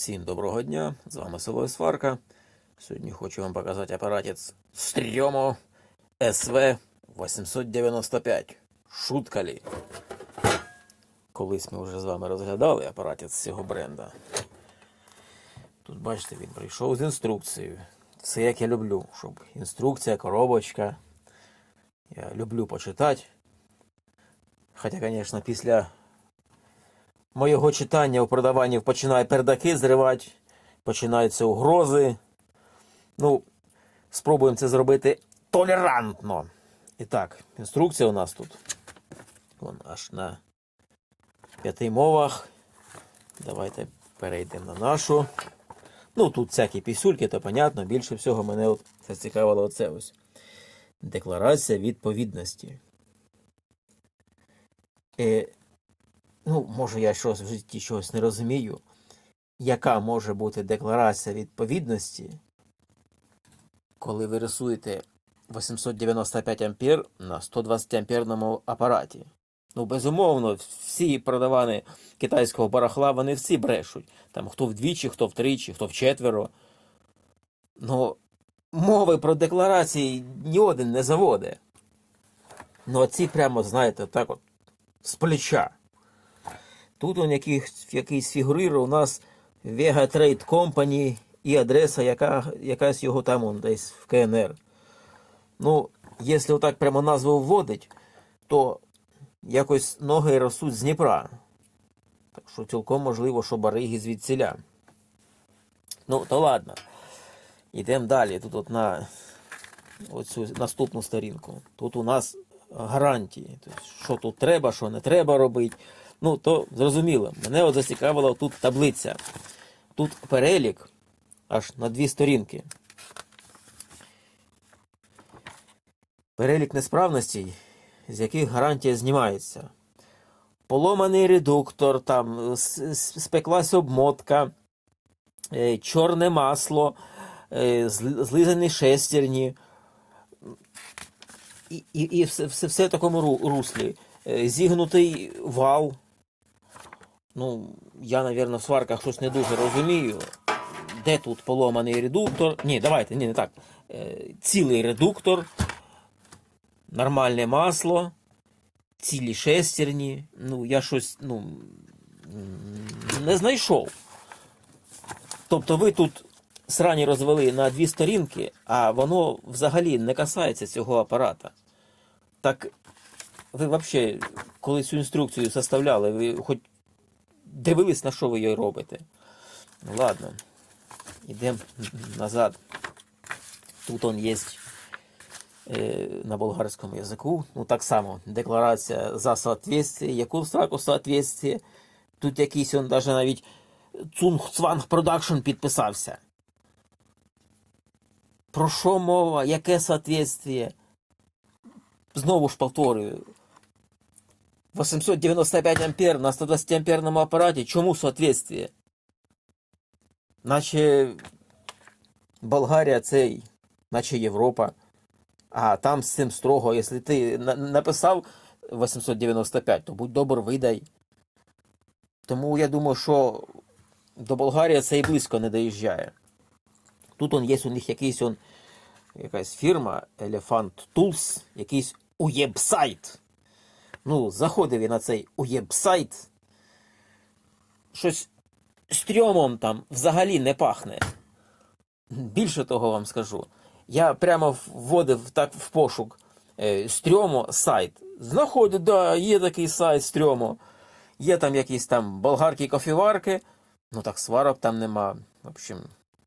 Всім доброго дня, з вами село Сварка. Сьогодні хочу вам показати апаратець Стрьомо СВ 895. Шутка лі. Колись ми вже з вами розглядали апаратець цього бренда. Тут, бачите, він прийшов з інструкцією. Все як я люблю, щоб інструкція, коробочка. Я люблю почитати. Хоча, звісно, після моєго читання у продаванні починає пердаки зривати, починаються угрози. Ну, спробуємо це зробити толерантно. І так, інструкція у нас тут. Вон аж на п'яти мовах. Давайте перейдемо на нашу. Ну, тут всякі пісюльки, то понятно. Більше всього мене от зацікавило оце ось. Декларація відповідності. Е, ну, може, я щось в житті чогось не розумію, яка може бути декларація відповідності, коли ви рисуєте 895 ампер на 120 амперному апараті. Ну, безумовно, всі продавани китайського барахла, вони всі брешуть. Там хто вдвічі, хто втричі, хто вчетверо. Ну, мови про декларації ні один не заводить. Ну, а ці прямо, знаєте, так от, з плеча. Тут он якийсь, якийсь фігурує у нас Vega Trade Company і адреса, яка, якась його там он, десь в КНР. Ну, якщо отак прямо назву вводить, то якось ноги ростуть з Дніпра. Так що цілком можливо, що бариги звідсіля. Ну, то ладно. Йдемо далі. Тут от на оцю наступну сторінку. Тут у нас гарантії. Тобто, що тут треба, що не треба робити. Ну, то зрозуміло. Мене от зацікавила тут таблиця. Тут перелік аж на дві сторінки. Перелік несправностей, з яких гарантія знімається. Поломаний редуктор, там спеклась обмотка, е, чорне масло, е, злизані шестерні. І, і, і все, все, все в такому руслі. Е, Зігнутий вал. Ну, я, напевно, в сварках щось не дуже розумію. Де тут поломаний редуктор? Ні, давайте, ні, не так. Е, Цілий редуктор, нормальне масло, цілі шестерні. Ну, я щось, ну, не знайшов. Тобто ви тут срані розвели на дві сторінки, а воно взагалі не касається цього апарата. Так ви взагалі, коли цю інструкцію составляли, ви хоч дивились, на що ви її робите? Ну ладно, йдемо назад. Тут он є е, на болгарському язику. Ну так само, декларація за соответствие. Яку сраку соответствие? Тут якийсь он навіть Цунг Цванг Продакшн підписався. Про що мова? Яке соответствие? Знову ж повторюю. 895 ампер на 120 амперному апараті. Чому соответствие? Наче Болгарія це наче Європа. А там з цим строго, якщо ти написав 895, то будь добр, видай. Тому я думаю, що до Болгарії це і близько не доїжджає. Тут он є у них якийсь он, якась фірма Elephant Tools, якийсь уєбсайт. Ну, заходив я на цей уєбсайт. Щось стрьомом там взагалі не пахне. Більше того вам скажу. Я прямо вводив так в пошук е, стрьомо сайт. Знаходю, да, є такий сайт стрьомо. Є там якісь там болгарки кофіварки. Ну так сварок там нема. В общем,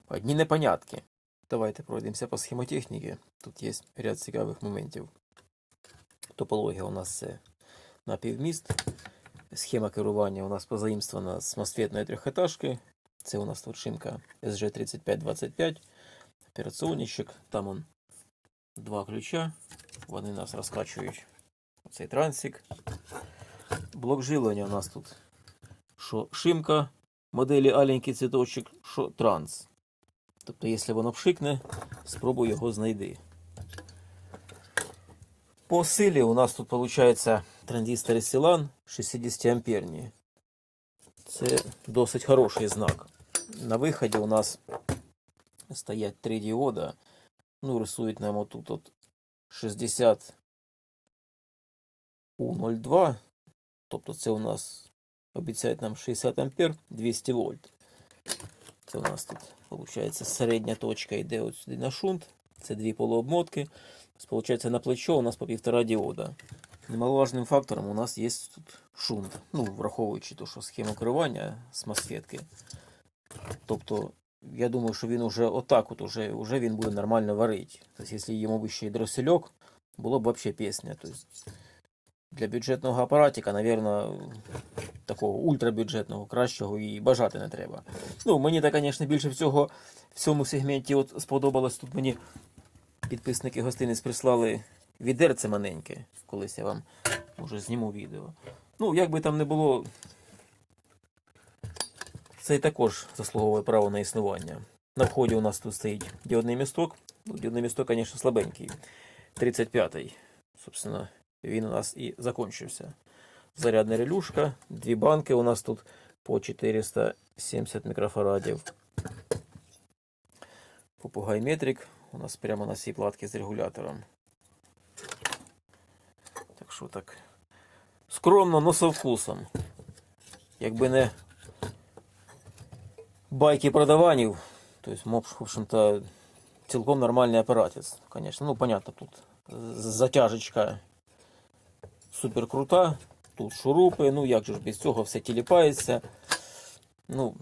одні непонятки. Давайте пройдемося по схемотехніці. Тут є ряд цікавих моментів. Топологія у нас це напівміст. Схема керування у нас позаїмствована з мосфетної трьохетажки. Це у нас тут шинка SG3525. Операційничок. Там он два ключа. Вони нас розкачують оцей трансик. Блок жилення у нас тут. Що шимка моделі аленький цвіточок, що транс. Тобто, якщо воно пшикне, спробуй його знайди. По силі у нас тут виходить транзистори Силан 60 амперні. Це досить хороший знак. на виході у нас стоять три діода. Ну, рисують нам отут от 60 У02. Тобто це у нас обіцяють нам 60 ампер 200 вольт. Це у нас тут виходить середня точка йде от сюди на шунт. Це дві полуобмотки. Получається на плечо у нас по півтора діода. Немаловажним фактором у нас є тут шунт. Ну, враховуючи то, що схему керування з масфетки. Тобто, я думаю, що він уже отак от уже, уже він буде нормально варити. Тобто, якщо йому би ще й дросельок, було б взагалі пісня. Тобто, для бюджетного апаратика, напевно, такого ультрабюджетного, кращого і бажати не треба. Ну, мені так, звісно, більше всього в цьому сегменті от сподобалось. Тут мені підписники гостиниць прислали відерце маленьке. Колись я вам може зніму відео. Ну, як би там не було, це також заслуговує право на існування. На вході у нас тут стоїть діодний місток. Ну, діодний місток, звісно, слабенький. 35-й. Собственно, він у нас і закончився. Зарядна релюшка, дві банки у нас тут по 470 мікрофарадів. Попугай метрик у нас прямо на цій платці з регулятором. Що так. Скромно, но со вкусом. Якби не байки продаванів, то есть, в общем-то, цілком нормальний апаратець, конечно. Ну, понятно, тут затяжечка супер крута. Тут шурупи, ну як же ж без цього все тіліпається. Ну,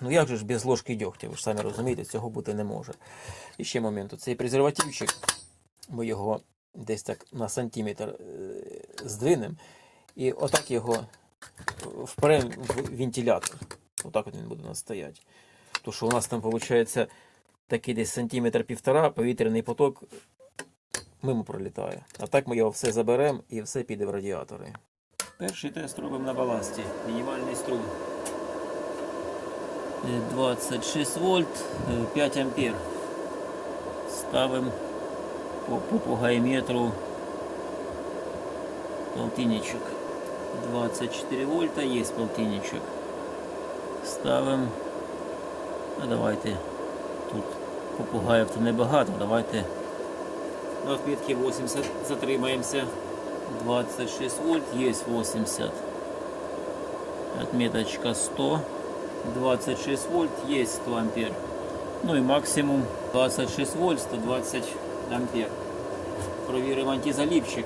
ну як же ж без ложки дьогтя, ви ж самі розумієте, цього бути не може. І ще момент, цей презервативчик, ми його десь так на сантиметр е, здвинемо, і отак його вперем в вентилятор. Отак от він буде у нас стояти. То що у нас там виходить такий десь сантиметр півтора, повітряний поток мимо пролітає. А так ми його все заберемо і все піде в радіатори. Перший тест робимо на баласті. Мінімальний струм. Е, 26 вольт, е, 5 ампер. Ставимо по попугайметру полтинничок. 24 вольта, є полтинничок. Ставимо. Ну давайте. Тут попугаїв то небагато, давайте на отметке 80 затримаемся. 26 вольт, есть 80. Отметочка 100. 26 вольт, есть 100 ампер. Ну и максимум 26 вольт, 120 ампер. Провіримо антизаліпчик.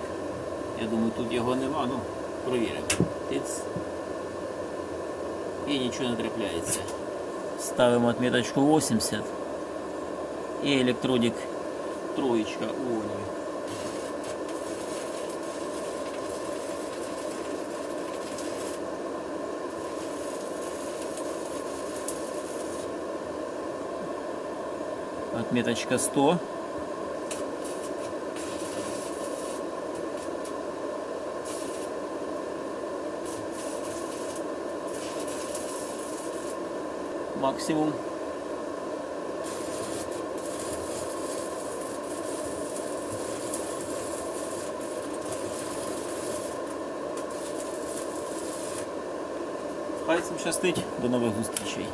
Я думаю, тут його нема, ну, провіримо. Тиц. І нічого не трапляється. Ставимо отметочку 80. І електродик троечка Они. Отметочка 100. Максимум Хай цим щастить. До нових зустрічей.